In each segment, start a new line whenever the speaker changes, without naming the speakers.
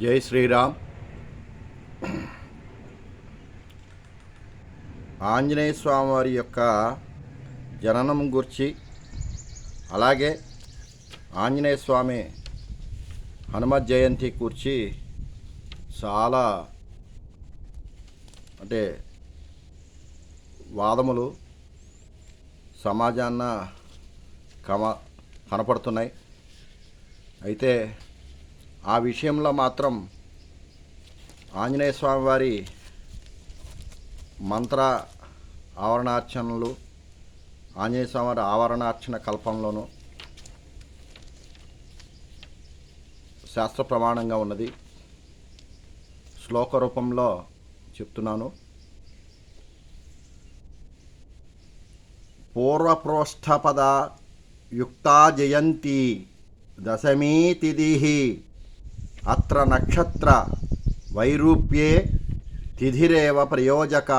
జై శ్రీరామ్. ఆంజనేయ స్వామివారి యొక్క జననం గురించి అలాగే ఆంజనేయ స్వామి హనుమత్ జయంతి గురించి చాలా అంటే వాదములు సమాజాన్న కమ కనపడుతున్నాయి. అయితే ఆ విషయంలో మాత్రం ఆంజనేయ స్వామి వారి మంత్ర ఆవరణార్చనలు ఆంజనేయ స్వామి వారి ఆవరణార్చన కల్పంలోనూ శాస్త్ర ప్రమాణంగా ఉన్నది. శ్లోక రూపంలో చెప్తున్నాను. పూర్వప్రోష్ఠపద యుక్తా జయంతి దశమీ తిథి అత్ర నక్షత్ర వైరూప్యే తిథిరేవ ప్రయోజక.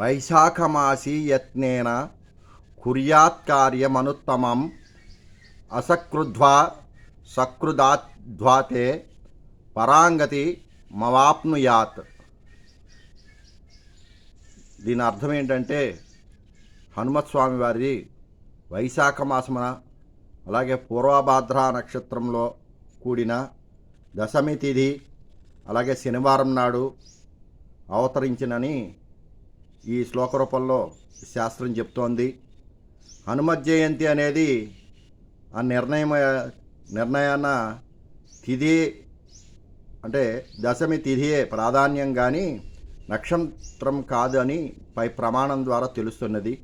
వైశాఖమాసి యత్నేన కుర్యాత్ కార్యమనుత్తమం. అసకృద్వా సకృదాధ్వాతే పరాంగతి మవాప్నుయాత్. దీని అర్థం ఏంటంటే హనుమత్స్వామి వారి వైశాఖ మాసమున అలాగే పూర్వభాద్ర నక్షత్రంలో కూడిన దశమి తిథి అలాగే శనివారం నాడు అవతరించినని ఈ శ్లోక రూపంలో శాస్త్రం చెప్తోంది. హనుమత్ జయంతి అనేది ఆ నిర్ణయం నిర్ణయాన తిథి అంటే దశమి తిథియే ప్రాధాన్యం కానీ నక్షత్రం కాదు అని పై ప్రమాణం ద్వారా తెలుస్తున్నది.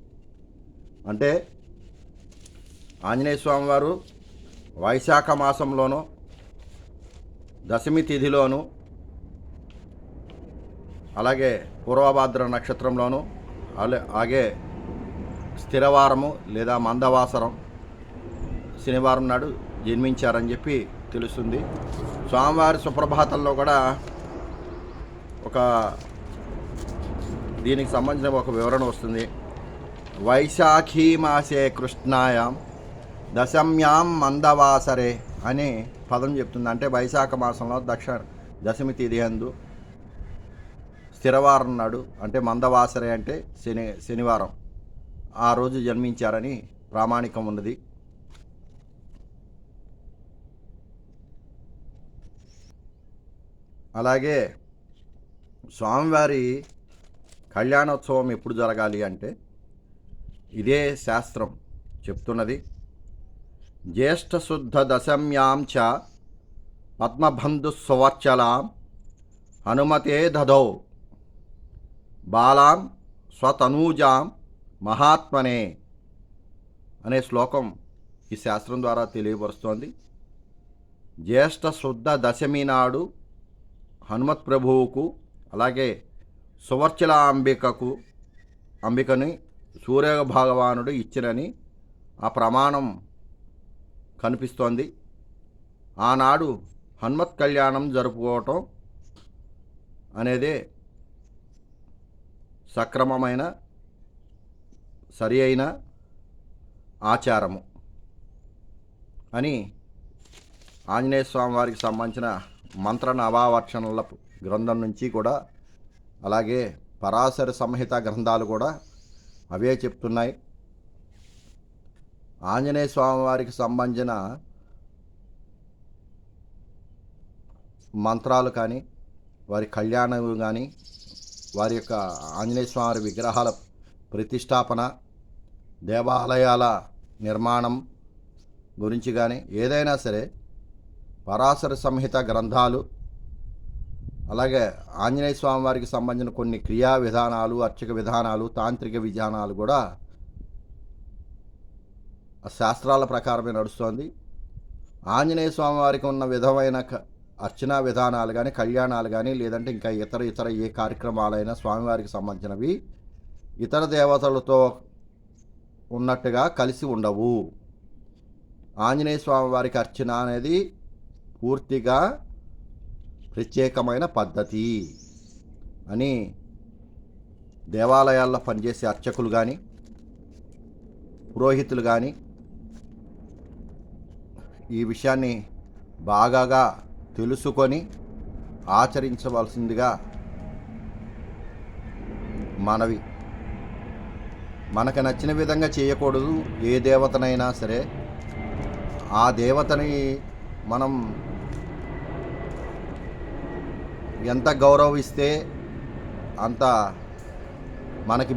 అంటే ఆంజనేయ స్వామివారు వైశాఖ మాసంలోనూ దశమి తిథిలోను అలాగే పూర్వభాద్ర నక్షత్రంలోను అలాగే స్థిరవారము లేదా మందవాసరం శనివారం నాడు జన్మించారని చెప్పి తెలుస్తుంది. స్వామివారి సుప్రభాతంలో కూడా ఒక దీనికి సంబంధించిన ఒక వివరణ వస్తుంది. వైశాఖీ మాసే కృష్ణాయాం దశమ్యాం మందవాసరే అని పదం చెప్తుంది. అంటే వైశాఖ మాసంలో దక్ష దశమి తిథి అందు స్థిరవారం నాడు అంటే మందవాసరే అంటే శని శనివారం. ఆ రోజు జన్మించారని ప్రామాణికం ఉన్నది. అలాగే స్వామివారి కళ్యాణోత్సవం ఎప్పుడు జరగాలి అంటే ఇదే శాస్త్రం చెప్తున్నది. జ్యేష్ఠ శుద్ధ దశమ్యాం చ పద్మబంధు హనుమతే దధౌ బాలాం స్వతనూజాం మహాత్మనే అనే శ్లోకం ఈ శాస్త్రం ద్వారా తెలియపరుస్తోంది. జ్యేష్ఠ శుద్ధ దశమి నాడు హనుమత్ ప్రభువుకు అలాగే సువర్చల అంబికకు అంబికని సూర్య భగవానుడు ఇచ్చినని ఆ ప్రమాణం కనిపిస్తోంది. ఆనాడు హనుమత్ కళ్యాణం జరుపుకోవటం అనేదే సక్రమమైన సరి అయిన ఆచారము అని ఆంజనేయ స్వామి వారికి సంబంధించిన మంత్ర నవావర్షణల గ్రంథం నుంచి కూడా అలాగే పరాశర సంహిత గ్రంథాలు కూడా అవే చెప్తున్నాయి. ఆంజనేయ స్వామివారికి సంబంధించిన మంత్రాలు కానీ వారి కళ్యాణం కానీ వారి యొక్క ఆంజనేయ స్వామి విగ్రహాల ప్రతిష్టాపన దేవాలయాల నిర్మాణం గురించి కానీ ఏదైనా సరే పరాశర సంహిత గ్రంథాలు అలాగే ఆంజనేయ స్వామి వారికి సంబంధించిన కొన్ని క్రియా విధానాలు అర్చక విధానాలు తాంత్రిక విధానాలు కూడా శాస్త్రాల ప్రకారమే నడుస్తోంది. ఆంజనేయ స్వామి వారికి ఉన్న విధమైన క- అర్చనా విధానాలు కానీ కళ్యాణాలు కానీ లేదంటే ఇంకా ఇతర ఇతర ఏ కార్యక్రమాలైనా స్వామివారికి సంబంధించినవి ఇతర దేవతలతో ఉన్నట్టుగా కలిసి ఉండవు. ఆంజనేయ స్వామివారికి అర్చన అనేది పూర్తిగా ప్రత్యేకమైన పద్ధతి అని దేవాలయాల్లో పనిచేసే అర్చకులు కానీ పురోహితులు కానీ ఈ విషయాన్ని బాగాగా తెలుసుకొని ఆచరించవలసిందిగా మనవి. మనకు నచ్చిన విధంగా చేయకూడదు ఏ దేవతనైనా సరే. ఆ దేవతని మనం ఎంత గౌరవిస్తే అంత మనకి